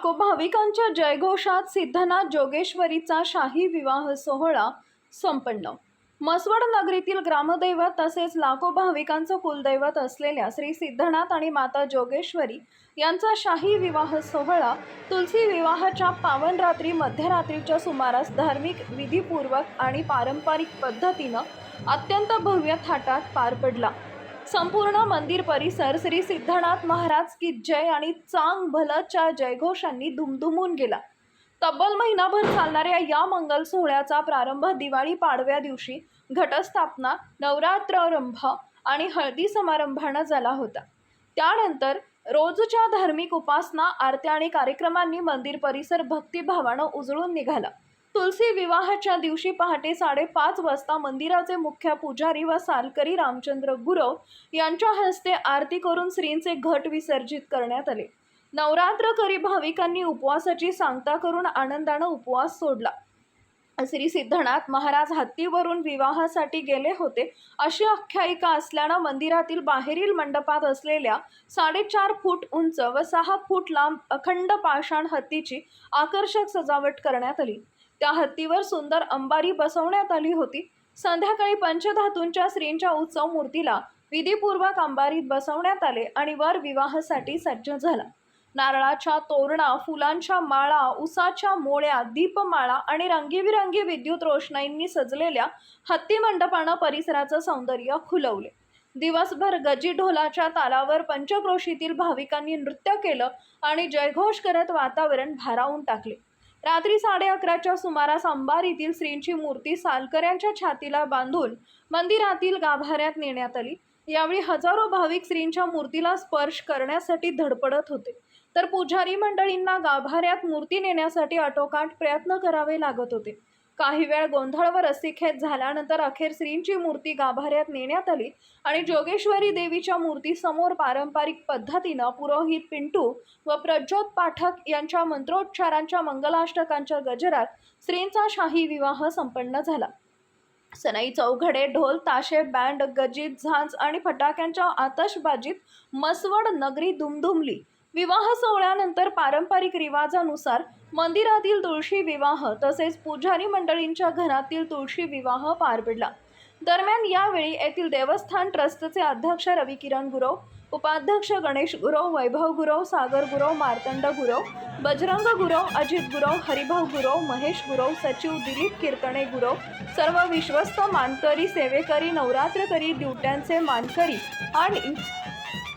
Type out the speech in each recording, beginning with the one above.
लाखो भाविकांच्या जयघोषात सिद्धनाथ जोगेश्वरीचा शाही विवाह सोहळा संपन्न. मसवड नगरीतील ग्रामदैवत तसेच लाखो भाविकांचं कुलदैवत असलेल्या श्री सिद्धनाथ आणि माता जोगेश्वरी यांचा शाही विवाह सोहळा तुलसी विवाहाच्या पावन रात्री मध्यरात्रीच्या सुमारास धार्मिक विधीपूर्वक आणि पारंपरिक पद्धतीनं अत्यंत भव्य थाटात पार पडला. संपूर्ण मंदिर परिसर श्री सिद्धनाथ महाराज की जय आणि चांग भलच्या जयघोषांनी दुमदुमून गेला. तब्बल महिनाभर चालणाऱ्या या मंगल सोहळ्याचा प्रारंभ दिवाळी पाडव्या दिवशी घटस्थापना नवरात्रारंभ आणि हळदी समारंभानं झाला होता. त्यानंतर रोजच्या धार्मिक उपासना आरत्या आणि कार्यक्रमांनी मंदिर परिसर भक्तिभावानं उजळून निघाला. तुलसी विवाहाच्या दिवशी पहाटे साडेपाच वाजता मंदिराचे मुख्य पुजारी व सालकरी रामचंद्र गुरव यांच्या हस्ते आरती करून श्रींचे घट विसर्जित करण्यात आले. नवरात्र करी भाविकांनी उपवासाची सांगता करून आनंदानं उपवास सोडला. श्री सिद्धनाथ महाराज हत्तीवरून विवाहासाठी गेले होते अशी आख्यायिका असल्यानं मंदिरातील बाहेरील मंडपात असलेल्या साडेचार फूट उंच व सहा फूट लांब अखंड पाषाण हत्तीची आकर्षक सजावट करण्यात आली. त्या हत्तीवर सुंदर अंबारी बसवण्यात आली होती. संध्याकाळी पंचधातूंच्या श्रींच्या उत्सव मूर्तीला विधीपूर्वक अंबारीत बसवण्यात आले आणि वर विवाहासाठी सज्ज झाला. नारळाच्या तोरणा फुलांच्या माळा उसाच्या मोळ्या दीपमाळा आणि रंगीबिरंगी विद्युत रोषणाईंनी सजलेल्या हत्ती मंडपानं परिसराचं सौंदर्य खुलवले. दिवसभर गजी ढोलाच्या तालावर पंचक्रोशीतील भाविकांनी नृत्य केलं आणि जयघोष करत वातावरण भारावून टाकले. रात्री साडे अकराच्या सुमारास अंबारीतील श्रींची मूर्ती सालकऱ्यांच्या छातीला बांधून मंदिरातील गाभाऱ्यात नेण्यात आली. यावेळी हजारो भाविक श्रींच्या मूर्तीला स्पर्श करण्यासाठी धडपडत होते. तर पुजारी मंडळींना गाभाऱ्यात मूर्ती नेण्यासाठी आटोकाट प्रयत्न करावे लागत होते. काही वेळ गोंधळ व रस्सीखेच झाल्यानंतर अखेर श्रींची मूर्ती गाभाऱ्यात नेण्यात आली आणि जोगेश्वरी देवीच्या मूर्तीसमोर पारंपरिक पद्धतीनं पुरोहित पिंटू व प्रज्योत पाठक यांच्या मंत्रोच्चारांच्या मंगलाष्टकांच्या गजरात श्रींचा शाही विवाह संपन्न झाला. सनई चौघडे ढोल ताशे बँड गजीत झांज आणि फटाक्यांच्या आतषबाजीत मसवड नगरी दुमदुमली. विवाह सोहळ्यानंतर पारंपरिक रिवाजानुसार मंदिरातील तुळशी विवाह तसेच पुजारी मंडळींच्या घरातील तुळशी विवाह पार पडला. दरम्यान यावेळी येथील देवस्थान ट्रस्टचे अध्यक्ष रवी किरण गुरव उपाध्यक्ष गणेश गुरव वैभव गुरव सागर गुरव मार्तंड गुरव बजरंग गुरव अजित गुरव हरिभाऊ गुरव महेश गुरव सचिव दिलीप कीर्तने गुरव सर्व विश्वस्त मानकरी सेवेकरी नवरात्रकरी ड्युट्यांचे मानकरी आणि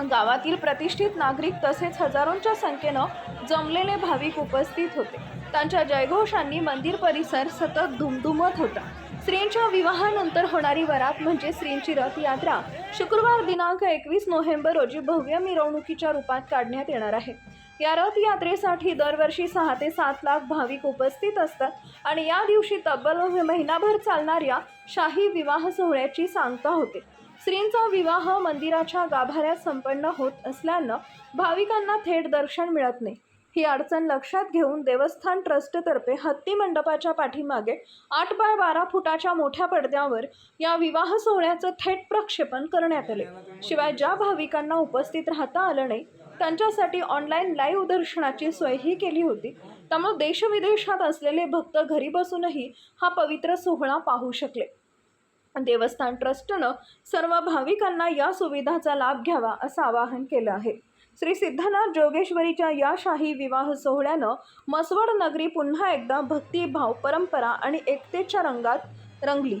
गावातील प्रतिष्ठित नागरिक तसेच हजारोंच्या संख्येनं जमलेले भाविक उपस्थित होते. त्यांच्या जयघोषांनी मंदिर परिसर सतत धुमधुमत होता. श्रींच्या विवाहानंतर होणारी वरात म्हणजे श्रींची रथयात्रा शुक्रवार दिनांक एकवीस नोव्हेंबर रोजी भव्य मिरवणुकीच्या रूपात काढण्यात येणार आहे. या रथयात्रेसाठी दरवर्षी सहा ते सात लाख भाविक उपस्थित असतात आणि या दिवशी तब्बल महिनाभर चालणाऱ्या शाही विवाह सोहळ्याची सांगता होते. श्रींचा विवाह मंदिराच्या गाभाऱ्यात संपन्न होत असल्यानं भाविकांना थेट दर्शन मिळत नाही. ही अडचण लक्षात घेऊन देवस्थान ट्रस्टतर्फे हत्ती मंडपाच्या पाठीमागे आठ बाय बारा फुटाच्या मोठ्या पडद्यावर या विवाह सोहळ्याचं थेट प्रक्षेपण करण्यात आले. शिवाय ज्या भाविकांना उपस्थित राहता आलं नाही त्यांच्यासाठी ऑनलाईन लाईव्ह दर्शनाची सोयही केली होती. त्यामुळे देशविदेशात असलेले भक्त घरी बसूनही हा पवित्र सोहळा पाहू शकले. देवस्थान ट्रस्टनं सर्व भाविकांना या सुविधाचा लाभ घ्यावा असं आवाहन केलं आहे. श्री सिद्धनाथ जोगेश्वरीच्या या शाही विवाह सोहळ्यानं मसवड नगरी पुन्हा एकदा भक्तिभाव परंपरा आणि एकतेच्या रंगात रंगली.